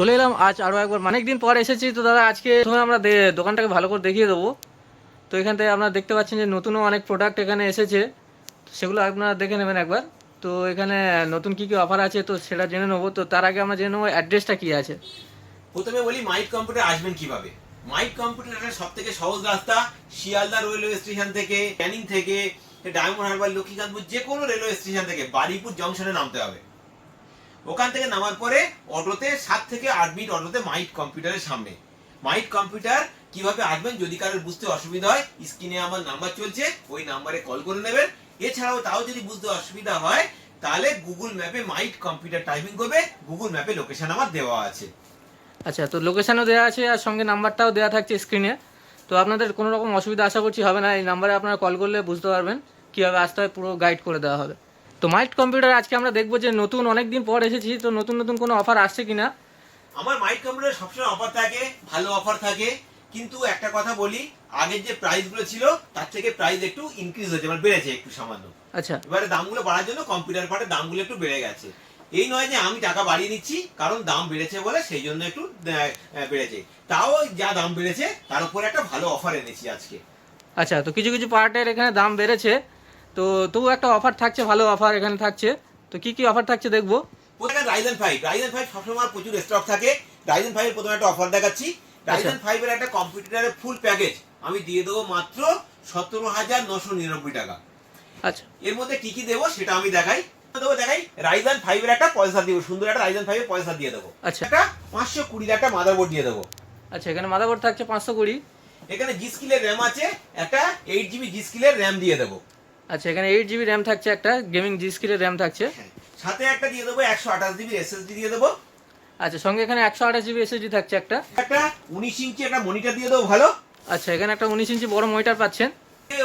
চলে এলাম, আজ আরও একবার। অনেক দিন পর এসেছি, তো দাদা আজকে আমরা দোকানটাকে ভালো করে দেখিয়ে দেবো। তো এখান থেকে আপনারা দেখতে পাচ্ছেন যে নতুনও অনেক প্রোডাক্ট এখানে এসেছে। সেগুলো আপনারা দেখে নেবেন একবার। তো এখানে নতুন কি কি অফার আছে, তো সেটা জেনে নেব। তো তার আগে আমরা জেনে নেব অ্যাড্রেসটা কি আছে। প্রথমে বলি মাইট কম্পিউটার আসবেন কীভাবে? মাইট কম্পিউটারের সব থেকে সহজ রাস্তা। শিয়ালদা রেলওয়ে স্টেশন থেকে ক্যানিং থেকে ডায়মন্ড হারবার লক্ষ্মীকান্তপুর যে কোনো রেলওয়ে স্টেশন থেকে, বারিপুর জংশনে নামতে হবে। ওখান থেকে নামার পরে অটোতে সাত থেকে আট মিনিট অটোতে মাইট কম্পিউটারের সামনে। মাইট কম্পিউটার কীভাবে আসবেন যদি কারোর বুঝতে অসুবিধা হয়, স্ক্রিনে আমার নাম্বার চলছে, ওই নাম্বারে কল করে নেবেন। এছাড়াও তাও যদি বুঝতে অসুবিধা হয়, তাহলে গুগল ম্যাপে মাইট কম্পিউটার টাইপিং করবে, গুগল ম্যাপে লোকেশন আমার দেওয়া আছে। আচ্ছা তো লোকেশানও দেওয়া আছে আর সঙ্গে নাম্বারটাও দেওয়া থাকছে স্ক্রিনে। তো আপনাদের কোনো রকম অসুবিধা আশা করছি হবে না, এই নাম্বারে আপনারা কল করলে বুঝতে পারবেন, কীভাবে আসতে হয়, পুরো গাইড করে দেওয়া হবে। তো মাইট কম্পিউটার আজকে আমরা দেখব যে নতুন অনেক দিন পর এসেছি তো নতুন নতুন কোনো অফার আসছে কিনা? আমার মাইট কম্পিউটার সবসময় অফার থাকে ভালো অফার থাকে। কিন্তু একটা কথা বলি আগের যে প্রাইসগুলো ছিল তার থেকে প্রাইস একটু ইনক্রিজ হয়েছে মানে বেড়েছে একটু সামান্য। আচ্ছা। এবারে দামগুলো বাড়ার জন্য কম্পিউটার পার্টের দামগুলো একটু বেড়ে গেছে। এই নয় যে আমি টাকা বাড়িয়ে নিচ্ছি কারণ দাম বেড়েছে বলে সেই জন্য একটু বেড়েছে। তাও যা দাম বেড়েছে তার উপরে একটা ভালো অফার এনেছি আজকে। আচ্ছা তো কিছু কিছু পার্টের এখানে দাম বেড়েছে। তো তবু একটা অফার থাকছে ভালো অফার এখানে থাকছে। তো কি কি অফার থাকছে দেখব? প্রথমে রাইজেন ফাইভ রাইজেন ফাইভ সবসময় প্রচুর স্টক থাকে। রাইজেন ফাইভ প্রথমে একটা অফার দেখাচ্ছি। রাইজেন ফাইভ এর একটা কম্পিউটারের ফুল প্যাকেজ আমি দিয়ে দেবো মাত্র সতেরো হাজার নশো নিরানব্বই টাকা। আচ্ছা। এর মধ্যে কি কি দেবো সেটা আমি দেখাই। দেবো দেখাই। রাইজেন ফাইভ এর একটা পয়সা দিব। সুন্দর একটা রাইজেন ফাইভ এর পয়সা দিয়ে দেবো। আচ্ছা। একটা পাঁচশো কুড়ির একটা মাদারবোর্ড দিয়ে দেবো। আচ্ছা এখানে মাদাবোর্ড থাকছে পাঁচশো কুড়ি। এখানে জি স্কিলের র্যাম আছে। একটা এইট জিবি জি স্কিলের র্যাম দিয়ে দেবো। আচ্ছা এখানে এইট জিবি র্যাম থাকছে একটা গেমিং জি স্কিলের র্যাম থাকছে। হ্যাঁ, সাথে একটা দিয়ে দেবো একশো আঠাশ জিবি এসএসডি দিয়ে দেবো। আচ্ছা সঙ্গে এখানে একশো আঠাশ জিবি এসএসডি থাকছে একটা। একটা উনিশ ইঞ্চি একটা মনিটর দিয়ে দেবো ভালো? আচ্ছা এখানে একটা উনিশ ইঞ্চি বড় মনিটর পাচ্ছেন।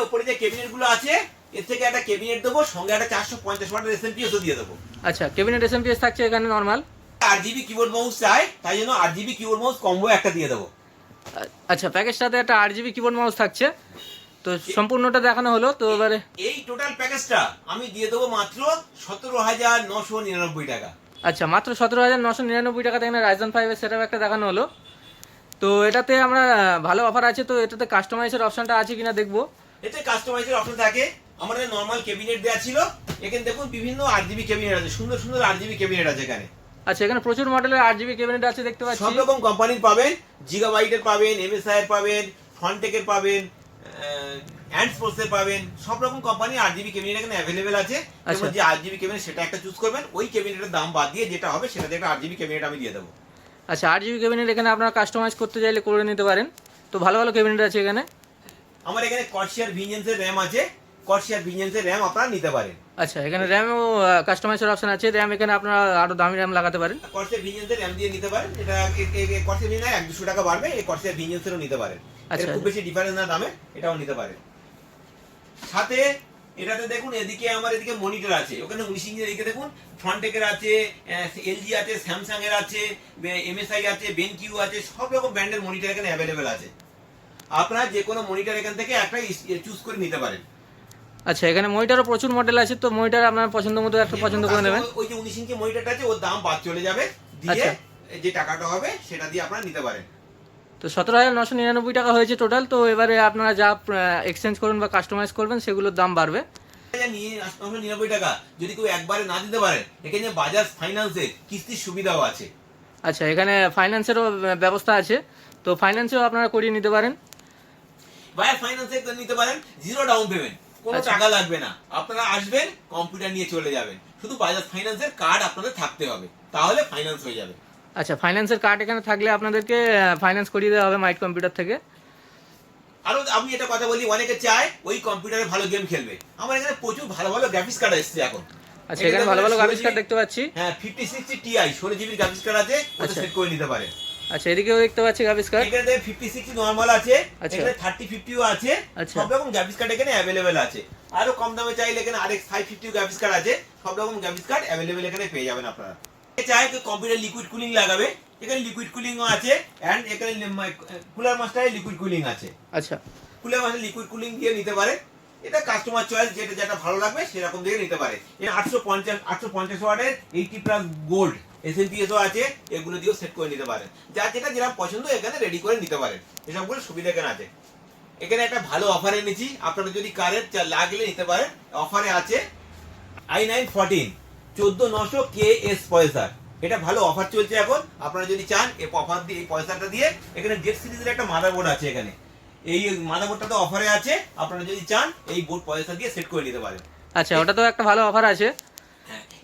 ওপরে যে ক্যাবিনেটগুলো আছে এর থেকে একটা ক্যাবিনেট দেবো সঙ্গে একটা চারশো পঞ্চাশ ওয়াটের এসএমপিএসও দিয়ে দেবো। আচ্ছা ক্যাবিনেট এসএমপিএস থাকছে এখানে নর্মাল আট জিবি কিবোর্ড মাউস চাই তাই জন্য আট জিবি কিবোর্ড মাউস কম্বো একটা দিয়ে দেবো। আচ্ছা প্যাকেজটাতে একটা আট জিবি কিবোর্ড মাউস থাকছে। তো সম্পূর্ণটা দেখানো হলো তো এবারে এই টোটাল প্যাকেজটা আমি দিয়ে দেবো মাত্র সতেরো হাজার নশো নিরানব্বই টাকা। আচ্ছা মাত্র সতেরো হাজার নশো নিরানব্বই টাকা এখানে রাইজন ফাইভের সেটআপ একটা দেখানো হলো। তো এটাতে আমরা ভালো অফার আছে তো এটাতে কাস্টমাইজের অপশনটা আছে কিনা দেখব। এতে কাস্টমাইজের অপশন থাকে। আমাদের নর্মাল ক্যাবিনেট দেওয়া ছিল। এখানে দেখুন বিভিন্ন আট জিবি ক্যাবিনেট আছে সুন্দর সুন্দর আট জিবি ক্যাবিনেট আছে এখানে। আচ্ছা এখানে প্রচুর মডেলের আট জিবি ক্যাবিনেট আছে দেখতে পাচ্ছি। সব রকম কোম্পানির পাবেন জিগাবাইটের পাবেন এমএসআই এর পাবেন ফনটেকের পাবেন। অ্যান্ড পোস্টে পাবেন। সব রকম কোম্পানি আর জিবি ক্যাবিনেট এখানে অ্যাভেলেবেল আছে। এবং যে আর জিবি ক্যাবিনেট সেটা একটা চুজ করবেন। ওই কেবিনেটের দাম বাদ দিয়ে যেটা হবে সেটা দেখে একটা আট জিবি ক্যাবিনেট আমি দিয়ে দেবো। আচ্ছা আর জিবি ক্যাবিনেট এখানে আপনারা কাস্টমাইজ করতে চাইলে করে নিতে পারেন। তো ভালো ভালো ক্যাবিনেট আছে এখানে। আমার এখানে কর্সিয়ার ভিঞ্জেন্সের র্যাম আছে। কর্সিয়ার ভিঞ্জেন্সের র্যাম আপনারা নিতে পারেন। আচ্ছা এখানে র্যামও কাস্টমাইজের অপশন আছে র্যাম এখানে আপনারা আরও দামি র্যাম লাগাতে পারেন। কর্সিয়ার ভিঞ্জেন্সের র্যাম দিয়ে নিতে পারেন। এটা কর্সিয়ার ভিঞ্জেন্স এক দুশো টাকা বাড়বে এই কর্সিয়ার ভিঞ্জেন্সেরও নিতে পারেন। আচ্ছা। খুব বেশি ডিফারেন্স না দামে এটাও নিতে পারেন। সাথে এটাতে দেখুন এদিকে আমার এদিকে মনিটর আছে। ওখানে উনিশ ইঞ্চের এদিকে দেখুন ফ্রন্টেকের আছে এলজি আছে স্যামসাং এর আছে এমএসআই আছে বেনকিউ আছে সব রকম ব্র্যান্ডের মনিটর এখানে অ্যাভেলেবেল আছে। আপনারা যে কোনো মনিটর এখান থেকে একটা চুজ করে নিতে পারেন। আচ্ছা এখানে মনিটারও প্রচুর মডেল আছে তো মনিটার আপনার পছন্দ মতো একটা পছন্দ করে নেবেন। ওই যে উনিশ ইঞ্চি মনিটরটা আছে ওর দাম বাদ চলে যাবে। দিয়ে আচ্ছা। যে টাকাটা হবে সেটা দিয়ে আপনারা নিতে পারেন। তো সতেরো হাজার নশো নিরানব্বই টাকা হয়েছে টোটাল তো এবারে আপনারা যা এক্সচেঞ্জ করবেন বা কাস্টমাইজ করবেন সেগুলোর দাম বাড়বে। নিরানব্বই টাকা। যদি কেউ একবারে না দিতে পারেন এখানে বাজাজ ফাইন্যান্সের কিস্তির সুবিধাও আছে। আচ্ছা এখানে ফাইন্যান্সেরও ব্যবস্থা আছে তো ফাইন্যান্সেও আপনারা করিয়ে নিতে পারেন। বাজাজ ফাইন্যান্সে নিতে পারেন জিরো ডাউন পেমেন্ট কোনো আচ্ছা। টাকা লাগবে না। আপনারা আসবেন কম্পিউটার নিয়ে চলে যাবেন। শুধু বাজাজ ফাইন্যান্সের কার্ড আপনাদের থাকতে হবে। তাহলে ফাইন্যান্স হয়ে যাবে। আচ্ছা ফাইন্যান্সের কার্ড এখানে থাকলে আপনাদেরকে ফাইন্যান্স করিয়ে দেওয়া হবে মাইট কম্পিউটার থেকে। আরও আমি এটা কথা বলি অনেকে চায় ওই কম্পিউটারে ভালো গেম খেলবে। আমার এখানে প্রচুর ভালো ভালো গ্রাফিক্স কার্ড এসছে এখন। আচ্ছা এখানে ভালো ভালো গ্রাফিক্স কার্ড দেখতে পাচ্ছি। হ্যাঁ ফিফটি সিক্সটি টিআই ষোলো জিবির গ্রাফিক্স কার্ড আছে ওটা আচ্ছা। সেট করে নিতে পারেন। আচ্ছা এদিকেও দেখতে পাচ্ছি গ্রাফিক্স কার্ড এখানে ফিফটি সিক্সটি নর্মাল আছে আচ্ছা। এখানে থার্টি ও আছে আচ্ছা। সব রকম গ্রাফিক্স কার্ড এখানে অ্যাভেলেবেল আছে। আরও কম দামে চাইলে এখানে আরেক ফাইভ ফিফটি গ্রাফিক্স কার্ড আছে সব রকম গ্রাফিক্স কার্ড অ্যাভেলেবেল এখানে পেয়ে যাবেন আপনারা। চাই তো কম্পিউটার লিকুইড কুলিং লাগাবে এখানে লিকুইড কুলিং ও আছে এন্ড এখানে কুলার মাস্টারে লিকুইড কুলিং আছে। আচ্ছা। কুলার মাস্টার লিকুইড কুলিং দিয়ে নিতে পারে। এটা কাস্টমার চয়েস যেটা যেটা ভালো লাগবে সেরকম দিয়ে নিতে পারে। এটা আটশো পঞ্চাশ আটশো পঞ্চাশ ওয়াটের এইটি প্লাস গোল্ড এসএনপিএসও আছে, এগুলো দিয়েও সেট করে নিতে পারেন। যার যেটা যেরকম পছন্দ, এখানে রেডি করে নিতে পারেন। এসবগুলো সুবিধা এখানে আছে। এখানে একটা ভালো অফার এনেছি। আপনারা যদি কারেন্ট লাগলে নিতে পারেন। অফারে আছে আই নাইন ফোরটিন চোদ্দ নশো কে এস পয়সা। এটা ভালো অফার চলছে এখন। আপনারা যদি চান, এই অফার দিয়ে, এই পয়সাটা দিয়ে, এখানে জেট সিরিজের একটা মাদারবোর্ড আছে এখানে। এই মাদারবোর্ডটা তো অফারে আছে। আপনারা যদি চান, এই বোর্ড পয়সা দিয়ে সেট করে নিতে পারেন। আচ্ছা ওটা তো একটা ভালো অফার আছে।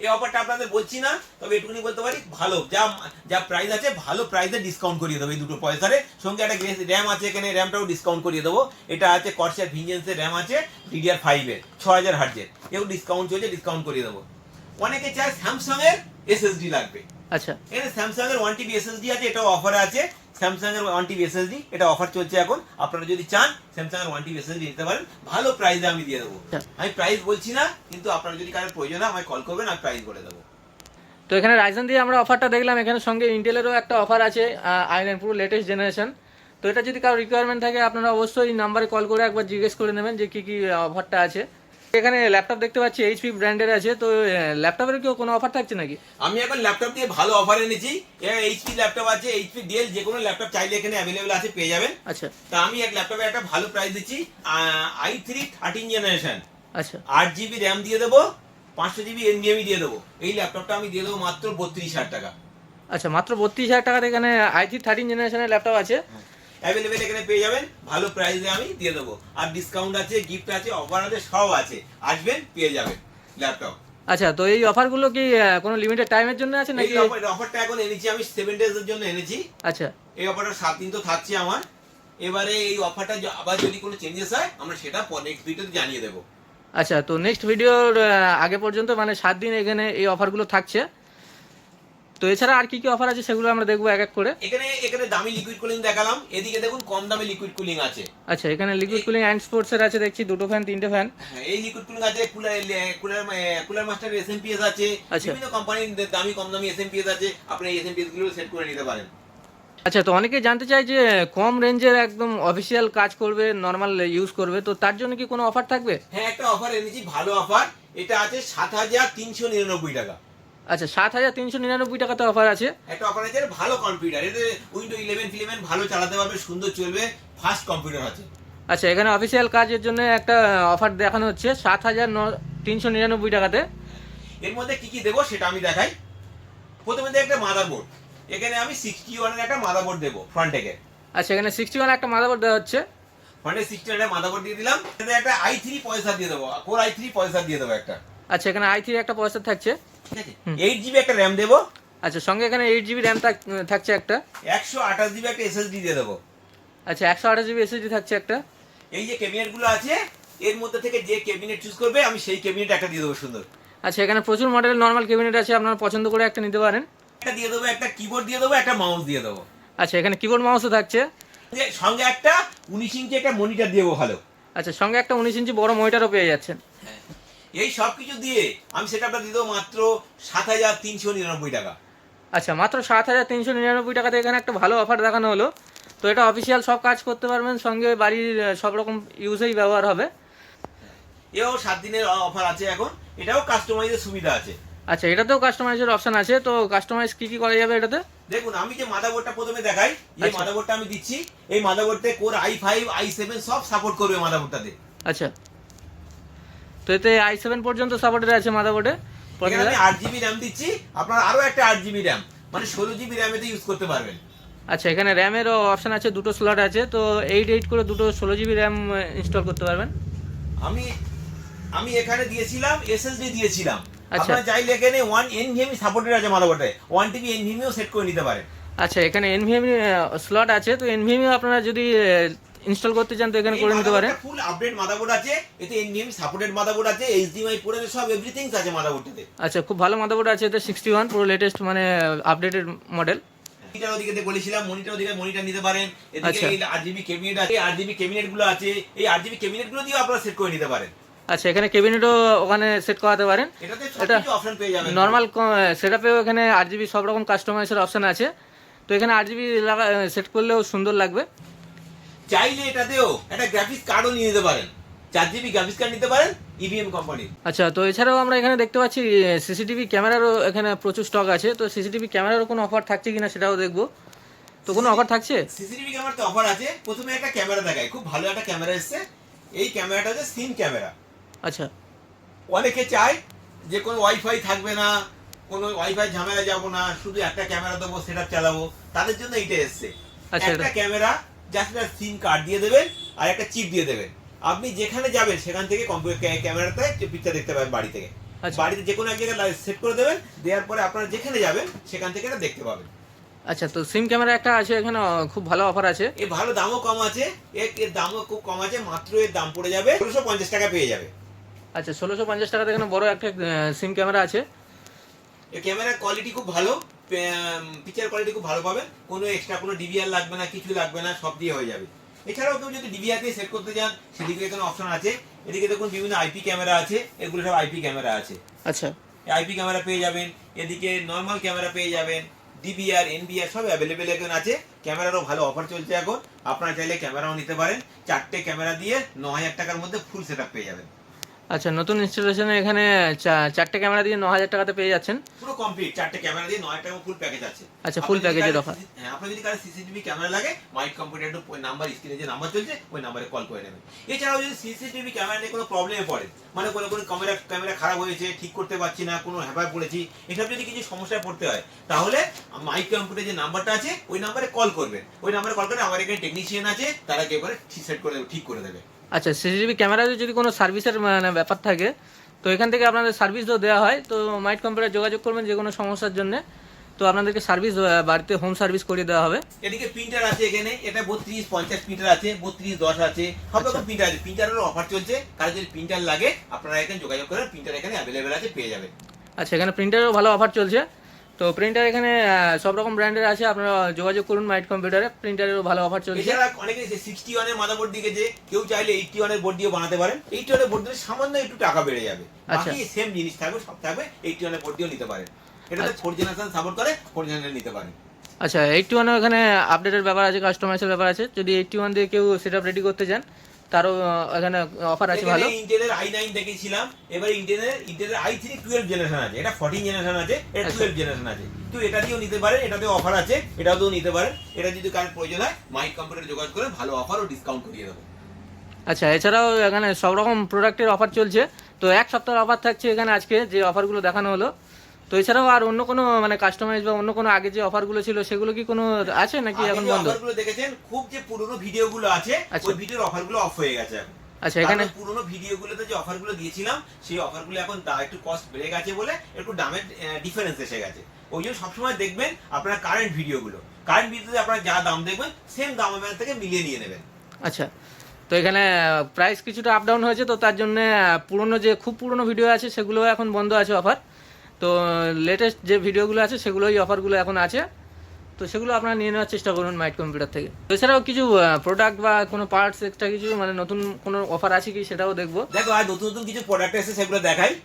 এই অফারটা আপনাদের বলছি না তবে এটুকুনি বলতে পারি ভালো যা যা প্রাইস আছে ভালো প্রাইসে ডিসকাউন্ট করিয়ে দেবো এই দুটো পয়সারে সঙ্গে একটা র্যাম আছে এখানে র্যামটাও ডিসকাউন্ট করিয়ে দেবো। এটা আছে কর্সার ভিঞ্জেন্সের র্যাম আছে ডিডিআর ফাইভের ছ হাজার হার্জের এও ডিসকাউন্ট চলছে ডিসকাউন্ট করিয়ে দেবো। অনেকে চায় স্যামসাং এর এসএসডি লাগবে। আচ্ছা। এখানে স্যামসাং এর ওয়ান টিবি এসএসডি আছে এটাও অফারে আছে। স্যামসাং এর ওয়ান টিবি এসএসডি এটা অফার চলছে এখন। আপনারা যদি চান স্যামসাং এর ওয়ান টিবি এসএসডি নিতে পারেন। ভালো প্রাইসে আমি দিয়ে দেবো। আমি প্রাইস বলছি না, কিন্তু আপনারা যদি কারোর প্রয়োজন হয়, আমায় কল করবেন, আমি প্রাইস বলে দেবো। তো এখানে রাইজন দিয়ে আমরা অফারটা দেখলাম। এখানে সঙ্গে ইন্টেলেরও একটা অফার আছে আই নাইন পুরো লেটেস্ট জেনারেশন তো এটা যদি কারও রিকোয়ারমেন্ট থাকে, আপনারা অবশ্যই এই নাম্বারে কল করে একবার জিজ্ঞেস করে নেবেন যে কী কী অফারটা আছে। এখানে ল্যাপটপ দেখতে পাচ্ছি এইচপি ব্র্যান্ডের আছে তো ল্যাপটপের কি কোনো অফার থাকছে নাকি? আমি এখন ল্যাপটপ দিয়ে ভালো অফার এনেছি। এইচপি ল্যাপটপ আছে এইচপি ডিএল যে কোনো ল্যাপটপ চাইলে এখানে অ্যাভেলেবেল আছে পেয়ে যাবেন। আচ্ছা। তা আমি এক ল্যাপটপে একটা ভালো প্রাইস দিচ্ছি আই থ্রি থার্টিন জেনারেশন আচ্ছা। আট জিবি র্যাম দিয়ে দেবো পাঁচশো জিবি এনভিএমই দিয়ে দেবো। এই ল্যাপটপটা আমি দিয়ে দেবো মাত্র বত্রিশ হাজার টাকা। আচ্ছা মাত্র বত্রিশ হাজার টাকাতে এখানে আইথি থার্টিন জেনারেশনের ল্যাপটপ আছে। অ্যাভেলেবেল এখানে পেয়ে যাবেন। ভালো প্রাইসে আমি দিয়ে দেবো। আর ডিসকাউন্ট আছে গিফট আছে অফার আছে সব আছে। আসবেন পেয়ে যাবেন ল্যাপটপ আচ্ছা তো এই অফারগুলো কি কোনো লিমিটেড টাইমের জন্য আছে এই নাকি অফার- অফারটা এখন এনেছি আমি সেভেন ডেজ এর জন্য এনেছি। আচ্ছা। এই অফারটা সাত দিন তো থাকছে আমার। এবারে এই অফারটা আবার যদি কোনো চেঞ্জেস হয় আমরা সেটা নেক্সট ভিডিওতে জানিয়ে দেবো। আচ্ছা তো নেক্সট ভিডিওর আগে পর্যন্ত মানে সাত দিন এখানে এই অফারগুলো থাকছে। তো এছাড়া আর কি কি অফার আছে সেগুলো আমরা দেখব এক এক করে। এখানে এখানে দামি লিকুইড কুলিং দেখালাম। এদিকে দেখুন কম দামি লিকুইড কুলিং আছে। আচ্ছা এখানে লিকুইড কুলিং অ্যান্ড স্পোর্টসের আছে দেখছি দুটো ফ্যান তিনটে ফ্যান এই লিকুইড কুলিং আছে cooler cooler cooler master SMPS আছে। আচ্ছা। বিভিন্ন কোম্পানির দামি কম দামি এসএমপিএস আছে। আপনি এসএমপিএসগুলো সেট করে নিতে পারেন। আচ্ছা তো অনেকে জানতে চায় যে কম রেঞ্জের একদম অফিসিয়াল কাজ করবে নর্মাল ইউজ করবে তো তার জন্য কি কোনো অফার থাকবে? হ্যাঁ একটা অফার এনেছি ভালো অফার এটা আছে সাত হাজার তিনশো নিরানব্বই টাকা। আচ্ছা সাত হাজার তিনশো নিরানব্বই টাকাতে অফার আছে। একটা অফার আছে ভালো কম্পিউটার এতে উইন্ডো ইলেভেন ফিলেভেন ভালো চালাতে পারবে সুন্দর চলবে ফাস্ট কম্পিউটার আছে। আচ্ছা এখানে অফিসিয়াল কাজের জন্য একটা অফার দেখানো হচ্ছে সাত হাজার তিনশো নিরানব্বই টাকাতে। এর মধ্যে কি কি দেবো সেটা আমি দেখাই। প্রথমে একটা মাদারবোর্ড এখানে আমি সিক্সটি ওয়ানের একটা মাদারবোর্ড দেবো ফ্রন্ট থেকে আচ্ছা এখানে সিক্সটি ওয়ান একটা মাদারবোর্ড দেওয়া হচ্ছে। ফ্রন্টে সিক্সটি ওয়ানের মাদারবোর্ড দিয়ে দিলাম। একটা আই থ্রি পয়সা দিয়ে দেবো কোর আই থ্রি পয়সা দিয়ে দেবো একটা। আচ্ছা এখানে আই থ্রি একটা পয়সা থাকছে। ঠিক আছে? এইট জিবি একটা র্যাম দেবো। আচ্ছা সঙ্গে এখানে এইট জিবি র্যাম থাকছে একটা? একশো আঠাশ জিবি একটা এসএসডি দিয়ে দেবো। আচ্ছা একশো আঠাশ জিবি এসএসডি থাকছে একটা? এই যে ক্যাবিনেটগুলো আছে এর মধ্যে থেকে যে ক্যাবিনেট চুজ করবে আমি সেই ক্যাবিনেট একটা দিয়ে দেবো সুন্দর। আচ্ছা এখানে প্রচুর মডেলের নর্মাল ক্যাবিনেট আছে আপনারা পছন্দ করে একটা নিতে পারেন। একটা দিয়ে দেবো একটা কিবোর্ড দিয়ে দেবো একটা মাউস দিয়ে দেবো। আচ্ছা এখানে কিবোর্ড মাউসও থাকছে। সঙ্গে একটা উনিশ ইঞ্চি একটা মনিটর দিয়ে দেবো ভালো। আচ্ছা সঙ্গে একটা উনিশ ইঞ্চি বড় মনিটরও পেয়ে যাচ্ছেন। এই সব কিছু দিয়ে আমি সেটা দিয়ে দেবো মাত্র সাত হাজার তিনশো নিরানব্বই টাকা। আচ্ছা মাত্র সাত হাজার তিনশো নিরানব্বই টাকাতে এখানে একটা ভালো অফার দেখানো হলো। তো এটা অফিসিয়াল সব কাজ করতে পারবেন সঙ্গে বাড়ির সব রকম ইউজেই ব্যবহার হবে। এও সাত দিনের অফার আছে এখন এটাও কাস্টমাইজের সুবিধা আছে। আচ্ছা এটাতেও কাস্টমাইজের অপশন আছে। তো কাস্টমাইজ কি কি করা যাবে এটাতে? দেখুন আমি যে মাদারবোর্ডটা প্রথমে দেখাই এই আচ্ছা। মাদারবোর্ডটা আমি দিচ্ছি। এই মাদারবোর্ডে core I five I seven সব সাপোর্ট করবে মাদারবোর্ডটাতে আচ্ছা। তো এতে আই সেভেন পর্যন্ত সাপোর্টেড আছে মাদারবোর্ডে। আমি আট জিবি র্যাম দিচ্ছি। আপনার আরও একটা আট জিবি র্যাম মানে ষোলো জিবি র্যামেতে ইউজ করতে পারবেন। আচ্ছা এখানে র্যামেরও অপশন আছে দুটো স্লট আছে তো এইট এইট করে দুটো ষোলো জিবি র্যাম ইনস্টল করতে পারবেন। আমি আমি এখানে দিয়েছিলাম এসএসডি দিয়েছিলাম। আচ্ছা। আপনারা চাইলে এখানে ওয়ান এনভিএমই সাপোর্টেড আছে মাদারবোর্ডে। ওয়ান টিবি এনভিএমইও সেট করে নিতে পারেন। আচ্ছা এখানে এনভিএমই স্লট আছে তো এনভিএমই আপনারা যদি ইনস্টল করতে চান তো এখানে করে নিতে পারেন। ফুল আপডেট মাদারবোর্ড আছে এতে এনভিএমই সাপোর্টেড মাদারবোর্ড আছে এইচডিএমআই পোর্ট সব এভরিথিং আছে মাদারবোর্ডটাতে আচ্ছা খুব ভালো মাদারবোর্ড আছে সিক্সটি ওয়ান পুরো লেটেস্ট মানে আপডেটেড মডেল মনিটর ওদিকে বলেছিলাম মনিটর ওদিকে মনিটর নিতে পারেন এদিকে আচ্ছা। এই আরজিবি ক্যাবিনেট আছে আরজিবি ক্যাবিনেটগুলো আছে এই আরজিবি ক্যাবিনেটগুলো দিয়ে আপনারা সেট করে নিতে পারেন। আচ্ছা এখানে কেবিনেটও ওখানে সেট করাতে পারেন। এটা অপশন পেয়ে যাবেন। নর্মাল সেট আপেও এখানে আট জিবি সব রকম কাস্টমাইজের অপশন আছে। তো এখানে আট জিবি সেট করলেও সুন্দর লাগবে। চাইলে এটাতেও একটা গ্রাফিক্স কার্ডও নিয়ে নিতে পারেন। চার জিবি গ্রাফিক্স কার্ড নিতে পারেন ইভিএম কোম্পানির আচ্ছা তো এছাড়াও আমরা এখানে দেখতে পাচ্ছি সিসিটিভি ক্যামেরারও এখানে প্রচুর স্টক আছে। তো সিসিটিভি ক্যামেরারও কোনো অফার থাকছে কিনা সেটাও দেখব। তো কোনো অফার থাকছে? সিসিটিভি ক্যামেরাতে অফার আছে। প্রথমে একটা ক্যামেরা দেখায় খুব ভালো একটা ক্যামেরা এসছে। এই ক্যামেরাটা হচ্ছে সিম ক্যামেরা। আচ্ছা। অনেকে চায় যে কোনো ওয়াইফাই থাকবে না কোনো ওয়াইফাই ঝামেলা যাব না শুধু একটা ক্যামেরা দেবো সেটা চালাবো। তাদের জন্য এইটা এসছে। আচ্ছা, একটা ক্যামেরা জাস্ট একটা সিম কার্ড দিয়ে দেবেন আর একটা চিপ দিয়ে দেবেন। আপনি যেখানে যাবেন সেখান থেকে কম্পিউটার ক্যামেরাতে পিকচার দেখতে পাবেন বাড়ি থেকে। আচ্ছা। বাড়িতে যে কোনো এক জায়গায় সেট করে দেবেন দেওয়ার পরে আপনারা যেখানে যাবেন সেখান থেকে এটা দেখতে পাবেন। আচ্ছা তো সিম ক্যামেরা একটা আছে এখানে খুব ভালো অফার আছে। এর ভালো দামও কম আছে। এর এর দামও খুব কম আছে মাত্র এর দাম পড়ে যাবে ষোলোশো পঞ্চাশ টাকা পেয়ে যাবে। আচ্ছা ষোলোশো পঞ্চাশ টাকাতে এখানে বড় একটা সিম ক্যামেরা আছে। এই ক্যামেরার কোয়ালিটি খুব ভালো। পিকচার কোয়ালিটি খুব ভালো পাবেন। কোনো এক্সট্রা কোনো ডিভিআর লাগবে না কিছু লাগবে না সব দিয়ে হয়ে যাবে। এছাড়াও কেউ যদি ডিভিআর দিয়ে সেট করতে চান সেদিকে এখানে অপশন আছে। এদিকে দেখুন বিভিন্ন আইপি ক্যামেরা আছে এগুলো সব আইপি ক্যামেরা আছে। আচ্ছা। আইপি ক্যামেরা পেয়ে যাবেন এদিকে নর্মাল ক্যামেরা পেয়ে যাবেন ডিবিআর এনবিআর সব অ্যাভেলেবেল এখন আছে। ক্যামেরারও ভালো অফার চলছে এখন। আপনারা চাইলে ক্যামেরাও নিতে পারেন। চারটে ক্যামেরা দিয়ে ন হাজার টাকার মধ্যে ফুল সেট পেয়ে যাবেন। আচ্ছা নতুন ইনস্টলেশনে এখানে চারটে ক্যামেরা দিয়ে ন হাজার টাকাতে পেয়ে যাচ্ছেন। পুরো কমপ্লিট চারটে ক্যামেরা দিয়ে নয় টাকা ফুল প্যাকেজ আছে। আচ্ছা, ফুল কারও offer। CC হ্যাঁ আপনার যদি কারও সিসিটিভি ক্যামেরা লাগে মাইক কম্পিউটার একটু নাম্বার স্ক্রিনে যে নাম্বার চলছে ওই নাম্বারে কল করে নেবেন। এছাড়াও যদি সিসিটিভি ক্যামেরা নিয়ে কোনো প্রবলেমে পড়ে মানে কোনো কোনো ক্যামেরা ক্যামেরা খারাপ হয়েছে ঠিক করতে পারছি না কোনো হ্যাপায় পড়েছি এসব যদি কিছু সমস্যায় পড়তে হয় তাহলে মাইক কম্পিউটার যে নাম্বারটা আছে ওই নাম্বারে কল করবেন। ওই নাম্বারে কল করে আমার এখানে টেকনিশিয়ান আছে তারা একেবারে ঠিক সেট করে দেবে ঠিক করে দেবে। আচ্ছা সিসিটিভি ক্যামেরাতে যদি কোনো সার্ভিসের মানে ব্যাপার থাকে তো এখান থেকে আপনাদের সার্ভিসও দেওয়া হয়। তো মাইট কম্পিউটার যোগাযোগ করবেন যে কোনো সমস্যার জন্য। তো আপনাদেরকে সার্ভিস বাড়িতে হোম সার্ভিস করিয়ে দেওয়া হবে। এদিকে প্রিন্টার আছে এখানে। এটা বত্রিশ পঞ্চাশ প্রিন্টার আছে বত্রিশ দশ আছে। সব রকম প্রিন্টার আছে। প্রিন্টারেরও অফার চলছে। কারও যদি প্রিন্টার লাগে আপনারা এখানে যোগাযোগ করেন প্রিন্টার এখানে অ্যাভেলেবেল আছে পেয়ে যাবেন। আচ্ছা এখানে প্রিন্টারেরও ভালো অফার চলছে। তো প্রিন্টার এখানে সব রকম ব্র্যান্ডের আছে আপনারা যোগাযোগ করুন মাইট কম্পিউটারে প্রিন্টারেরও ভালো অফার চলছে। এছাড়া অনেকে সিক্সটি ওয়ানের মাদারবোর্ড দিকে যে কেউ চাইলে এইটটি ওয়ানের বোর্ড দিয়ে বানাতে পারেন। এইটটি ওয়ানের বোর্ড দিলে সামান্য একটু টাকা বেড়ে যাবে। আচ্ছা। বাকি সেম জিনিস থাকবে সব থাকবে এইটটি ওয়ানের বোর্ড দিয়েও নিতে পারেন। এটাতে ফোর জেনারেশন সাপোর্ট করে ফোর জেনারেশন নিতে পারেন। আচ্ছা এইটটি ওয়ানও এখানে আপডেটের ব্যাপার আছে কাস্টমাইজের ব্যাপার আছে। যদি এইটটি ওয়ান দিয়ে কেউ সেট রেডি করতে চান তারও এখানে অফার আছে ভালো। ইন্টেলের আই নাইন দেখেছিলাম। এবার ইন্টেলের ইন্টেলের আই থ্রি টুয়েলভ জেনারেশন আছে। এটা ফোরটিন জেনারেশন আছে এটা আচ্ছা। টুয়েলভ জেনারেশন আছে। তো এটা দিয়েও নিতে পারেন এটাতেও অফার আছে এটাও দিয়েও নিতে পারেন। এটা যদি কারোর প্রয়োজন হয় মাইক কম্পিউটার যোগাযোগ করে ভালো অফার ও ডিসকাউন্ট করিয়ে দেবো। আচ্ছা এছাড়াও এখানে সব রকম প্রোডাক্টের অফার চলছে। তো এক সপ্তাহের অফার থাকছে এখানে আজকে যে অফারগুলো দেখানো হলো। তো এছাড়াও আর অন্য কোনো মানে কাস্টমাইজ বা অন্য কোনো আগে যে অফারগুলো ছিল সেগুলো কি কোনো আছে নাকি এখন বন্ধ? অফারগুলো দেখেছেন খুব যে পুরনো ভিডিওগুলো আছে আচ্ছা। ওই ভিডিওর অফারগুলো অফ হয়ে গেছে এখন। আচ্ছা এখানে পুরনো ভিডিওগুলোতে যে অফারগুলো দিয়েছিলাম সেই অফারগুলো এখন একটু কস্ট বেড়ে গেছে বলে একটু দামের ডিফারেন্স এসে গেছে। ওই জন্য সবসময় দেখবেন আপনার কারেন্ট ভিডিওগুলো। কারেন্ট ভিডিওতে আপনারা যা দাম দেখবেন সেম দাম আমার থেকে মিলিয়ে নিয়ে নেবেন। আচ্ছা। তো এখানে প্রাইস কিছুটা আপ ডাউন হয়েছে তো তার জন্য পুরনো যে খুব পুরনো ভিডিও আছে সেগুলো এখন বন্ধ আছে অফার তো লেটেস্ট যে ভিডিওগুলো আছে সেগুলোই অফারগুলো এখন আছে। তো সেগুলো আপনারা নিয়ে নেওয়ার চেষ্টা করুন মাইট কম্পিউটার থেকে। তো এছাড়াও কিছু প্রোডাক্ট বা কোনো পার্টস এক্সট্রা কিছু মানে নতুন কোনো অফার আছে কি সেটাও দেখব। দেখো আর নতুন নতুন কিছু প্রোডাক্ট এসে সেগুলো দেখাই।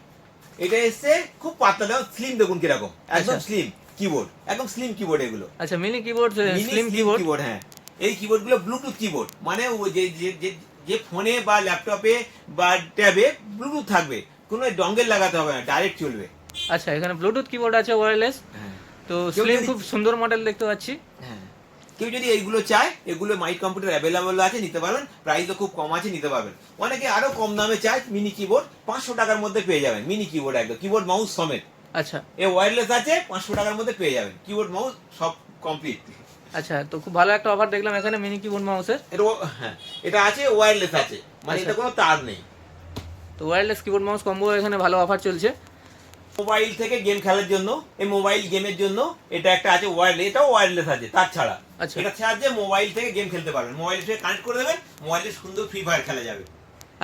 এটা এসছে খুব পাতলা দেখো স্লিম দেখুন কীরকম। একদম আচ্ছা। স্লিম কিবোর্ড একদম স্লিম কিবোর্ড এগুলো। আচ্ছা mini keyboard slim slim keyboard হ্যাঁ। এই কিবোর্ডগুলো ব্লুটুথ কিবোর্ড মানে যে যে- যে ফোনে বা ল্যাপটপে বা ট্যাবে ব্লুটুথ থাকবে। কোনো ডঙ্গেল লাগাতে হবে না ডাইরেক্ট চলবে। আচ্ছা এখানে ব্লুটুথ কিবোর্ড আছে ওয়্যারলেস তো স্লিম খুব সুন্দর মডেল দেখতে পাচ্ছি। হ্যাঁ। কেউ যদি এইগুলো চায় এগুলো মাইক কম্পিউটার অ্যাভেলেবল আছে নিতে পারবেন। প্রাইসও খুব কম আছে নিতে পারবেন। অনেকে আরও কম দামে চায় মিনি কিবোর্ড পাঁচশো টাকার মধ্যে পেয়ে যাবেন। মিনি কিবোর্ড একদম কিবোর্ড মাউস সমেত। আচ্ছা। এ ওয়্যারলেস আছে পাঁচশো টাকার মধ্যে পেয়ে যাবেন। কিবোর্ড মাউস সব কমপ্লিট আচ্ছা তো খুব ভালো একটা অফার দেখলাম এখানে মিনি কিবোর্ড মাউসের এটা হ্যাঁ এটা আছে ওয়্যারলেস আছে। মানে আচ্ছা। এটা কোনো তার নেই। তো ওয়্যারলেস কিবোর্ড মাউস কম্বো এখানে ভালো অফার চলছে। মোবাইল থেকে গেম খেলার জন্য এই মোবাইল গেমের জন্য এটা একটা আছে ওয়্যারলেস এটাও ওয়্যারলেস আছে তার ছাড়া। আচ্ছা। এটা সাহায্যে মোবাইল থেকে গেম খেলতে পারবেন। মোবাইল থেকে কানেক্ট করে দেবেন মোবাইলে সুন্দর ফ্রি ফায়ার খেলা যাবে।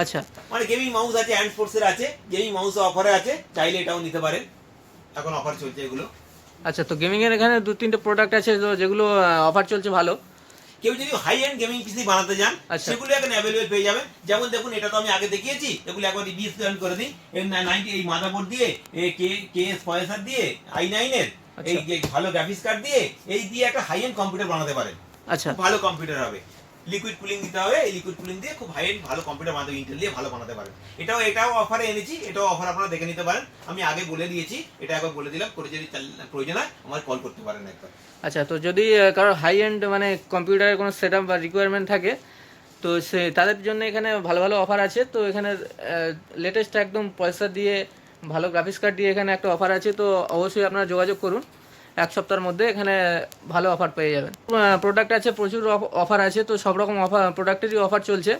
আচ্ছা। মানে গেমিং মাউস আছে হ্যান্ড ফোর্সের আছে গেমিং মাউস অফারে আছে চাইলে এটাও নিতে পারেন। এখন অফার চলছে এগুলো। আচ্ছা তো গেমিং এর এখানে দু তিনটে প্রোডাক্ট আছে যেগুলো অফার চলছে ভালো। কেউ যদি হাই এন্ড গেমিং পিসি বানাতে চান আচ্ছা। সেগুলো এখন অ্যাভেলেবেল পেয়ে যাবেন। যেমন দেখুন এটা তো আমি আগে দেখিয়েছি এগুলো একবার রিভিউ করে দিই নাইনটি এই মাদারবোর্ড দিয়ে কে কে এস পয়সার দিয়ে আই নাইন এর এই আচ্ছা। ভালো গ্রাফিক্স কার্ড দিয়ে এই দিয়ে একটা হাই এন্ড কম্পিউটার বানাতে পারেন। আচ্ছা। ভালো কম্পিউটার হবে। লিকুইড কুলিং দিতে হবে। এই লিকুইড কুলিং দিয়ে খুব হাই এন্ড ভালো কম্পিউটার বানাতে ইন্টেল দিয়ে ভালো বানাতে পারেন। এটাও এটাও অফারে এনেছি। এটাও অফার আপনারা দেখে নিতে পারেন। আমি আগে বলে দিয়েছি। এটা একবার বলে দিলাম। করে যদি প্রয়োজন হয়, আমার কল করতে পারেন একবার। আচ্ছা তো যদি কারোর হাই এন্ড মানে কম্পিউটারের কোনো সেট আপ বা রিকোয়ারমেন্ট থাকে, তো সে তাদের জন্য এখানে ভালো ভালো অফার আছে। তো এখানে লেটেস্ট একদম পয়সা দিয়ে, ভালো গ্রাফিক্স কার্ড দিয়ে এখানে একটা অফার আছে। তো অবশ্যই আপনারা যোগাযোগ করুন। এক সপ্তাহের মধ্যে এখানে ভালো অফার পেয়ে যাবেন। প্রোডাক্ট আছে, প্রচুর অফার আছে, তো সব রকম অফার প্রোডাক্টেরই অফার চলছে।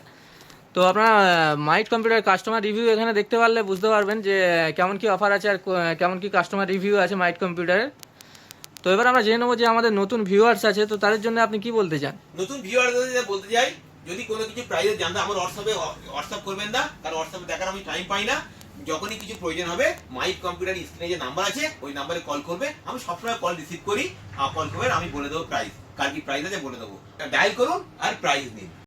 তো আপনারা মাইট কম্পিউটার কাস্টমার রিভিউ এখানে দেখতে পারলে বুঝতে পারবেন যে কেমন কি অফার আছে আর কেমন কি কাস্টমার রিভিউ আছে মাইট কম্পিউটারের তো এবার আমরা জেনে নেব যে আমাদের নতুন ভিউয়ার্স আছে, তো তাদের জন্য আপনি কি বলতে চান? নতুন ভিউয়ারদের বলতে চাই, যদি কোনো কিছু প্রাইজের জানতে, আমার হোয়াটসঅ্যাপে হোয়াটসঅ্যাপ করবেন না, কারণ হোয়াটসঅ্যাপে দেখার আমি টাইম পাই না। যখনই কিছু প্রয়োজন হবে মাইক কম্পিউটার স্ক্রিনে যে নাম্বার আছে, ওই নাম্বারে কল করবে। আমি সবসময় কল রিসিভ করি কল করবে, আমি বলে দেবো প্রাইস কার কি প্রাইস আছে, বলে দেবো। ডায়াল করুন আর প্রাইস নিন।